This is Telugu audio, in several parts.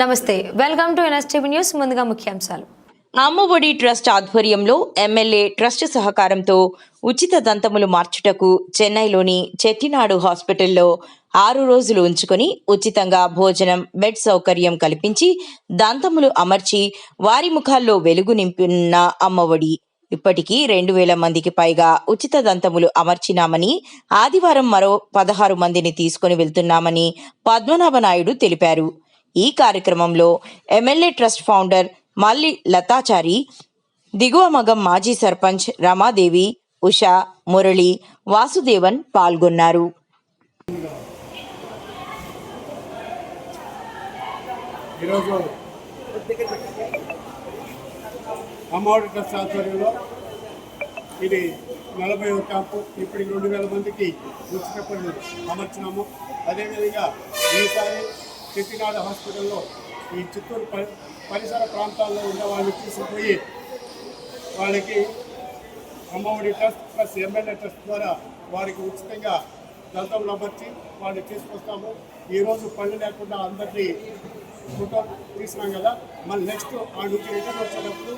నమస్తే వెల్కమ్ టు ఎన్ఎస్టీవీ న్యూస్ ముందుగా ముఖ్యాంశాలు. అమ్మఒడి ట్రస్ట్ ఆధ్వర్యంలో ఎమ్మెల్యే ట్రస్ట్ సహకారంతో ఉచిత దంతములు మార్చుటకు చెన్నైలోని చెట్టినాడు హాస్పిటల్లో ఆరు రోజులు ఉంచుకొని ఉచితంగా భోజనం బెడ్ సౌకర్యం కల్పించి దంతములు అమర్చి వారి ముఖాల్లో వెలుగు నింపిన అమ్మఒడి. ఇప్పటికీ రెండు వేల మందికి పైగా ఉచిత దంతములు అమర్చినామని ఆదివారం మరో పదహారు మందిని తీసుకొని వెళ్తున్నామని పద్మనాభ నాయుడు తెలిపారు. ఈ కార్యక్రమంలో MLA trust founder Malli Latachari దిగువ మగం మాజీ సర్పంచ్ రమాదేవి ఉషా మురళి వాసుదేవన్ పాల్గొన్నారు. ఈరోజు అమ్మఒడి ట్రస్ట్ ఆధ్వర్యంలో ఇది నలభై ఒక క్యాంపు ఇప్పటికి రెండు వేల మందికి ఉచిత పనులు అమర్చినాము. అదేవిధంగా ఈసారి చెట్టినాడు హాస్పిటల్లో ఈ చిత్తూరు పరి పరిసర ప్రాంతాల్లో ఉన్న వాళ్ళని తీసుకుపోయి వాళ్ళకి Ammaodi trust plus MLA trust ద్వారా వారికి ఉచితంగా దంతంలో అమర్చి వాళ్ళని తీసుకొస్తాము. ఈరోజు పళ్ళు లేకుండా అందరినీ ఫోటో తీసినాం కదా. మళ్ళీ నెక్స్ట్ ఆ నుంచి రిటర్న్ వచ్చేటప్పుడు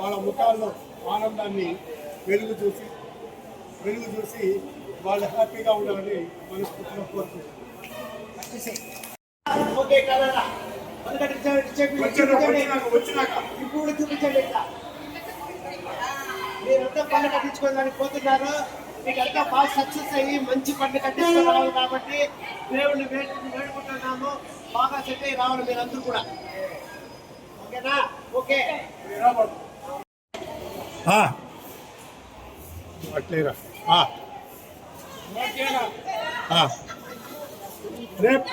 వాళ్ళ ముఖాల్లో ఆనందాన్ని వెలుగు చూసి వెలుగు చూసి వాళ్ళు హ్యాపీగా ఉండాలని మనస్ఫూర్తిగా కోరుకుంటున్నాం. వచ్చినాక వచ్చినాక వచ్చినాక. ఇప్పుడు చూపించండి ఇట్లా మీరంతా పండుగ కట్టించుకోవడానికి పోతున్నారు. మీకంతా బాగా సక్సెస్ అయ్యి మంచి పండుగ కట్టించుకొని రావాలి కాబట్టి దేవుడిని వేడు వేడుకుంటున్నాము. బాగా సెట్ అయ్యి రావాలి మీరందరూ కూడా. ఓకేనా? ఓకే. అట్లేరా? రేపు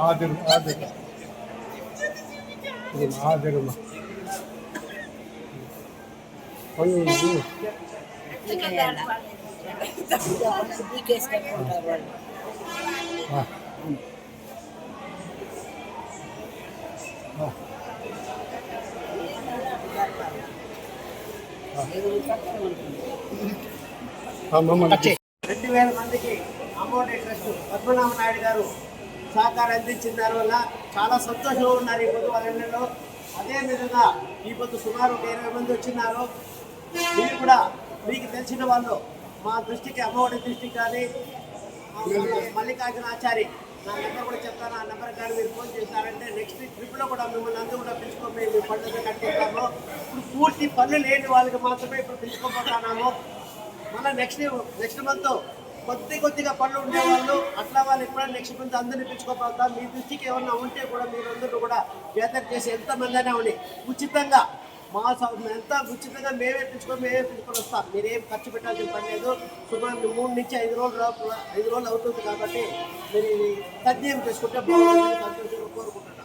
ఆదిరు ఆదిరు ఆదిరుమా మమ్మల్ని రెండు వేల మందికి అమ్మఒడి ట్రస్ట్ పద్మనాభ నాయుడు గారు సహకారం అందించిన దానివల్ల చాలా సంతోషంగా ఉన్నారు ఈ పొద్దు వాళ్ళలో అదే విధంగా ఈ పొద్దు సుమారు ఒక ఇరవై మంది వచ్చినారు. మీరు కూడా మీకు తెలిసిన వాళ్ళు మా దృష్టికి అమ్మఒడి దృష్టికి కానీ ఆ మల్లికార్జున ఆచారి నా నెంబర్ కూడా చెప్తాను. ఆ నెంబర్ కానీ మీరు ఫోన్ చేశారంటే నెక్స్ట్ ట్రిప్లో కూడా మిమ్మల్ని అందరూ కూడా పిలుచుకోపోయి మీ పండుగ కట్టుకుంటాము. ఇప్పుడు పూర్తి పనులు లేని వాళ్ళకి మాత్రమే ఇప్పుడు పిలుచుకోబోతున్నాము. మళ్ళీ నెక్స్ట్ నెక్స్ట్ మంత్ కొద్ది కొద్దిగా పనులు ఉండేవాళ్ళు. అట్లా వాళ్ళు ఎప్పుడైనా నెక్స్ట్ మంత్ అందరినీ పిలుచుకోపోతాం మీ దృష్టికి ఏమన్నా ఉంటే కూడా మీరందరూ కూడా గేదర్ చేసి ఎంతమంది అయినా ఉండి ఉచితంగా మా సౌ- ఎంత ఉచితంగా మేమే పెంచుకొని మేమే పెంచుకొని వస్తాం. మీరేం ఖర్చు పెట్టాల్సిన పని లేదు. సుమారు మూడు నుంచి ఐదు రోజులు లోపల ఐదు రోజులు అవుతుంది కాబట్టి మీరు ఇది సద్వినియోగం చేసుకుంటే బాగుంటుంది కోరుకుంటున్నాను